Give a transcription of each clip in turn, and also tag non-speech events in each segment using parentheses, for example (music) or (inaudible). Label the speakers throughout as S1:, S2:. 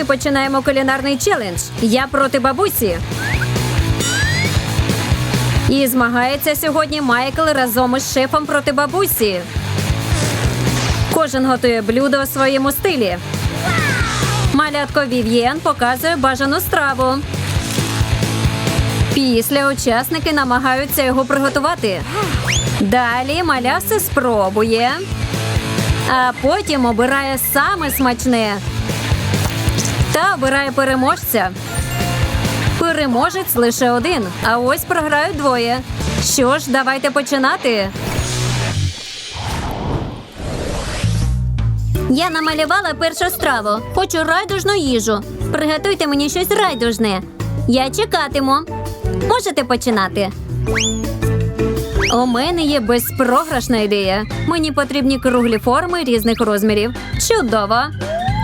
S1: Ми починаємо кулінарний челендж. Я проти бабусі. І змагається сьогодні Майкл разом із шефом проти бабусі. Кожен готує блюдо у своєму стилі. Малятко Вів'єн показує бажану страву. Після учасники намагаються його приготувати. Далі маля все спробує, а потім обирає саме смачне та обирає переможця. Переможець лише один, а ось програють двоє. Що ж, давайте починати. Я намалювала першу страву. Хочу райдужну їжу. Приготуйте мені щось райдужне. Я чекатиму. Можете починати. У мене є безпрограшна ідея. Мені потрібні круглі форми різних розмірів. Чудово!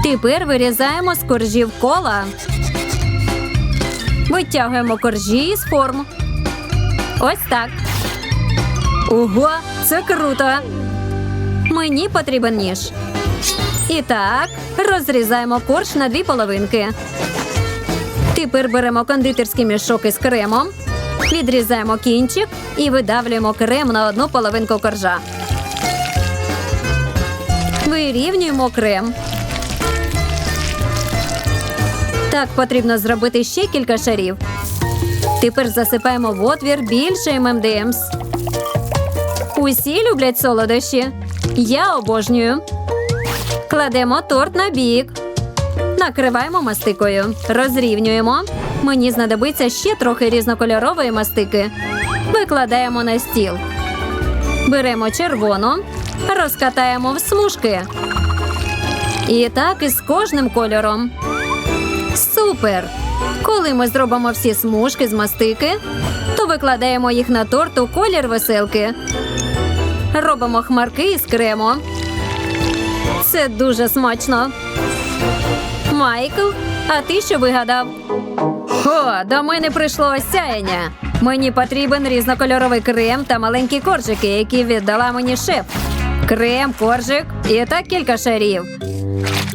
S1: Тепер вирізаємо з коржів кола. Витягуємо коржі з форм. Ось так. Ого, це круто. Мені потрібен ніж. І так, розрізаємо корж на дві половинки. Тепер беремо кондитерський мішок із кремом, відрізаємо кінчик і видавлюємо крем на одну половинку коржа. Вирівнюємо крем. Так потрібно зробити ще кілька шарів. Тепер засипаємо в отвір більше ММДМС. Усі люблять солодощі. Я обожнюю. Кладемо торт на бік. Накриваємо мастикою. Розрівнюємо. Мені знадобиться ще трохи різнокольорової мастики. Викладаємо на стіл. Беремо червону, розкатаємо в смужки. І так із кожним кольором. Супер! Коли ми зробимо всі смужки з мастики, то викладаємо їх на торт у колір веселки. Робимо хмарки із крему. Це дуже смачно. Майкл, а ти що вигадав? О, до мене прийшло осяяння. Мені потрібен різнокольоровий крем та маленькі коржики, які віддала мені шеф. Крем, коржик і так кілька шарів.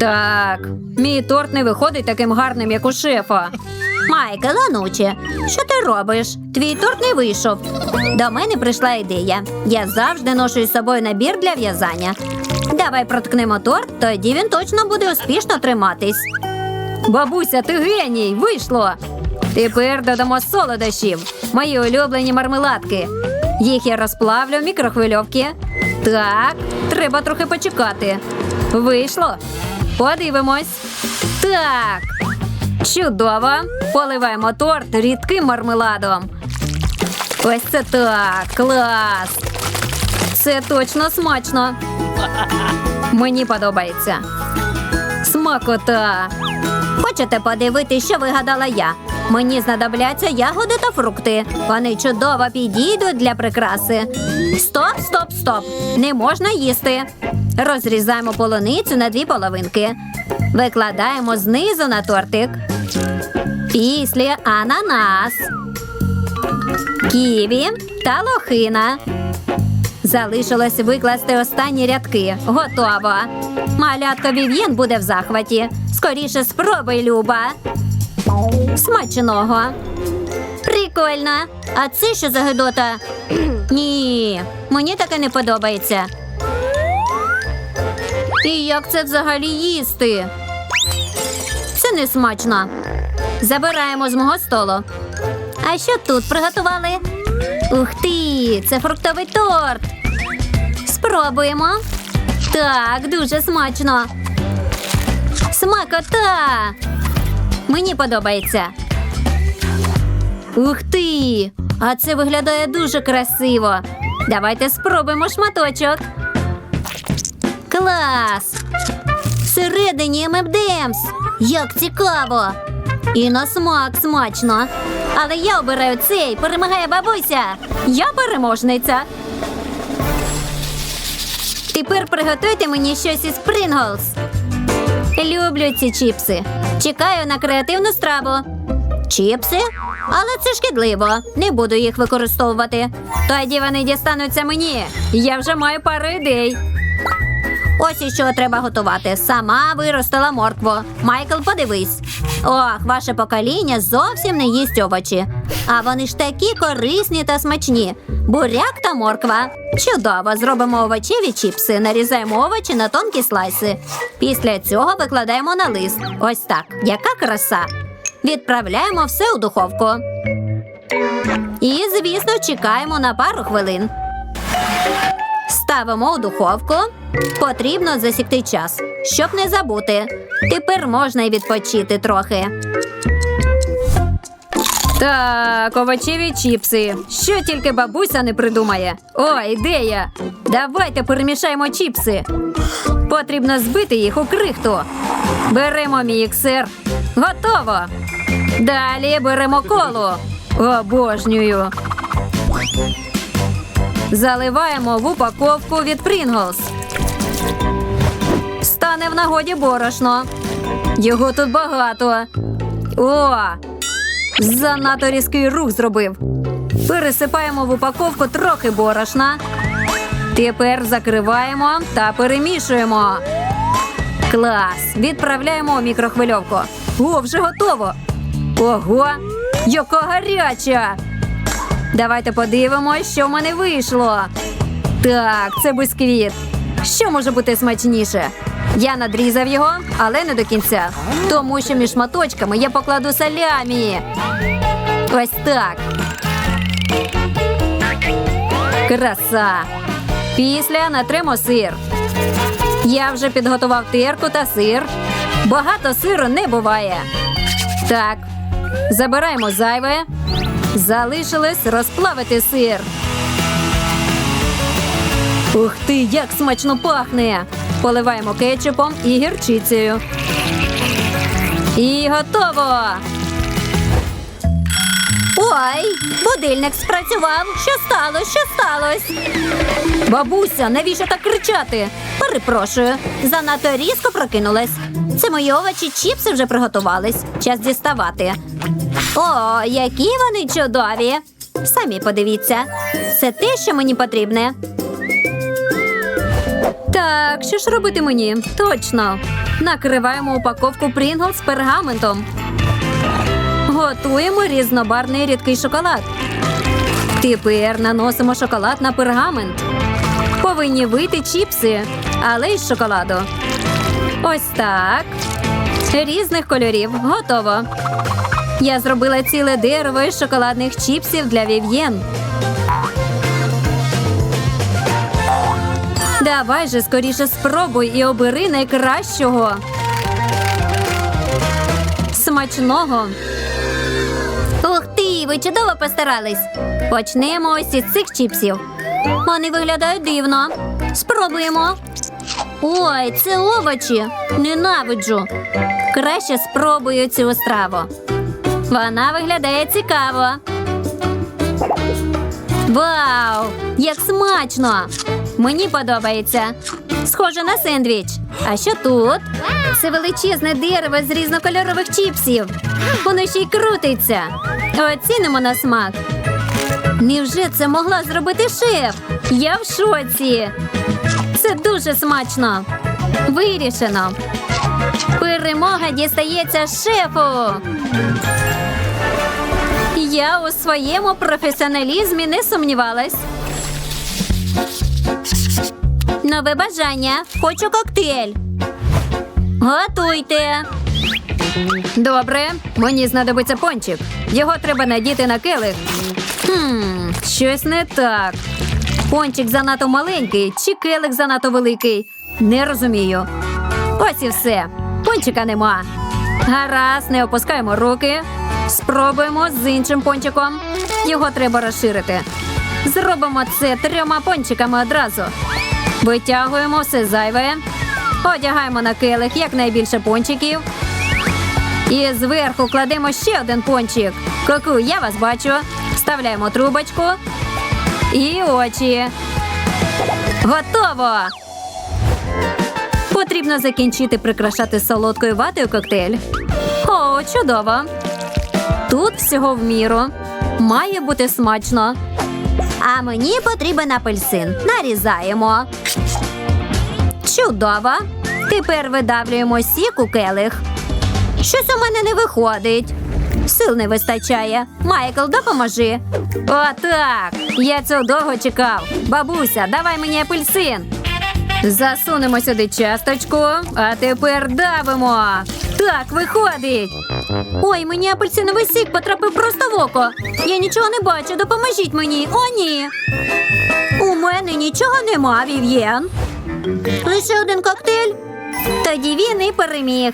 S1: Так, мій торт не виходить таким гарним, як у шефа. Майкл, ануче, що ти робиш? Твій торт не вийшов. До мене прийшла ідея. Я завжди ношу із собою набір для в'язання. Давай проткнемо торт, тоді він точно буде успішно триматись. Бабуся, ти геній! Вийшло! Тепер додамо солодощів. Мої улюблені мармеладки. Їх я розплавлю в мікрохвильовці. Так, треба трохи почекати. Вийшло. Подивимось. Так. Чудово. Поливаємо торт рідким мармеладом. Ось це так. Клас. Це точно смачно. Мені подобається. Смакота. Хочете подивитися, що вигадала я? Мені знадобляться ягоди та фрукти. Вони чудово підійдуть для прикраси. Стоп, стоп, стоп. Не можна їсти. Розрізаємо полуницю на дві половинки. Викладаємо знизу на тортик. Після ананас, ківі та лохина. Залишилось викласти останні рядки. Готово. Малятко Вів'єн буде в захваті. Скоріше спробуй, Люба. Смачного. Прикольно. А це що за гидота? (clears throat) Ні, мені таке не подобається. І як це взагалі їсти? Це не смачно. Забираємо з мого столу. А що тут приготували? Ух ти! Це фруктовий торт. Спробуємо. Так, дуже смачно. Смакота! Мені подобається. Ух ти! А це виглядає дуже красиво. Давайте спробуємо шматочок. Клас! Всередині ММДМС. Як цікаво! І на смак смачно. Але я обираю цей, перемагає бабуся. Я переможниця. Тепер приготуйте мені щось із Pringles. Люблю ці чіпси. Чекаю на креативну страву. Чіпси? Але це шкідливо. Не буду їх використовувати. Тоді вони дістануться мені. Я вже маю пару ідей. Ось і що треба готувати. Сама виростила моркву. Майкл, подивись. Ох, ваше покоління зовсім не їсть овочі. А вони ж такі корисні та смачні. Буряк та морква. Чудово, зробимо овочеві чіпси, нарізаємо овочі на тонкі слайси. Після цього викладаємо на лист. Ось так. Яка краса. Відправляємо все у духовку. І, звісно, чекаємо на пару хвилин. Ставимо у духовку. Потрібно засікти час, щоб не забути. Тепер можна й відпочити трохи. Так, овочеві чіпси. Що тільки бабуся не придумає. О, ідея! Давайте перемішаємо чіпси. Потрібно збити їх у крихту. Беремо міксер. Готово. Далі беремо колу. Обожнюю. Заливаємо в упаковку від Pringles. Стане в нагоді борошно. Його тут багато. О! Занадто різкий рух зробив. Пересипаємо в упаковку трохи борошна. Тепер закриваємо та перемішуємо. Клас! Відправляємо у мікрохвильовку. О, вже готово. Ого! Яка гаряча! Давайте подивимось, що в мене вийшло. Так, це бисквіт. Що може бути смачніше? Я надрізав його, але не до кінця. Тому що між шматочками я покладу салямі. Ось так. Краса. Після натримо сир. Я вже підготував терку та сир. Багато сиру не буває. Так, забираємо зайве. Залишилось розплавити сир. Ух ти, як смачно пахне! Поливаємо кетчупом і гірчицею. І готово. Ой, будильник спрацював. Що сталося? Що сталося? Бабуся, навіщо так кричати? Перепрошую, занадто різко прокинулась. Це мої овочі чіпси вже приготувались. Час діставати. О, які вони чудові! Самі подивіться. Це те, що мені потрібне. Так, що ж робити мені? Точно. Накриваємо упаковку Pringles з пергаментом. Готуємо різнобарний рідкий шоколад. Тепер наносимо шоколад на пергамент. Повинні вийти чіпси, але й з шоколаду. Ось так. Різних кольорів. Готово. Я зробила ціле дерево із шоколадних чіпсів для вів'єн. Давай же скоріше спробуй і обери найкращого. Смачного. Ух ти, ви чудово постарались. Почнемо ось із цих чіпсів. Вони виглядають дивно. Спробуємо. Ой, це овочі. Ненавиджу. Краще спробую цю страву. Вона виглядає цікаво. Вау! Як смачно! Мені подобається. Схоже на сендвіч. А що тут? Це величезне дерево з різнокольорових чіпсів. Воно ще й крутиться. Оцінимо на смак. Невже це могла зробити шеф? Я в шоці. Це дуже смачно. Вирішено. Перемога дістається шефу. Я у своєму професіоналізмі не сумнівалась. Нове бажання. Хочу коктейль. Готуйте. Добре, мені знадобиться пончик. Його треба надіти на келих. Хм, щось не так. Пончик занадто маленький чи келих занадто великий. Не розумію. Ось і все. Пончика нема. Гаразд, не опускаємо руки. Спробуємо з іншим пончиком. Його треба розширити. Зробимо це трьома пончиками одразу. Витягуємо все зайве. Одягаємо на келих якнайбільше пончиків. І зверху кладемо ще один пончик. Коку, я вас бачу. Вставляємо трубочку і очі. Готово! Потрібно закінчити прикрашати солодкою ватою коктейль. О, чудово! Тут всього в міру. Має бути смачно. А мені потрібен апельсин. Нарізаємо. Чудово. Тепер видавлюємо сік у келих. Щось у мене не виходить. Сил не вистачає. Майкл, допоможи. Отак. Я цього довго чекав. Бабуся, давай мені апельсин. Засунемо сюди часточку, а тепер давимо. Так, виходить. Ой, мені апельсиновий сік потрапив просто в око. Я нічого не бачу, допоможіть мені. О, ні. У мене нічого нема, Вів'єн. Лише один коктейль. Тоді він і переміг.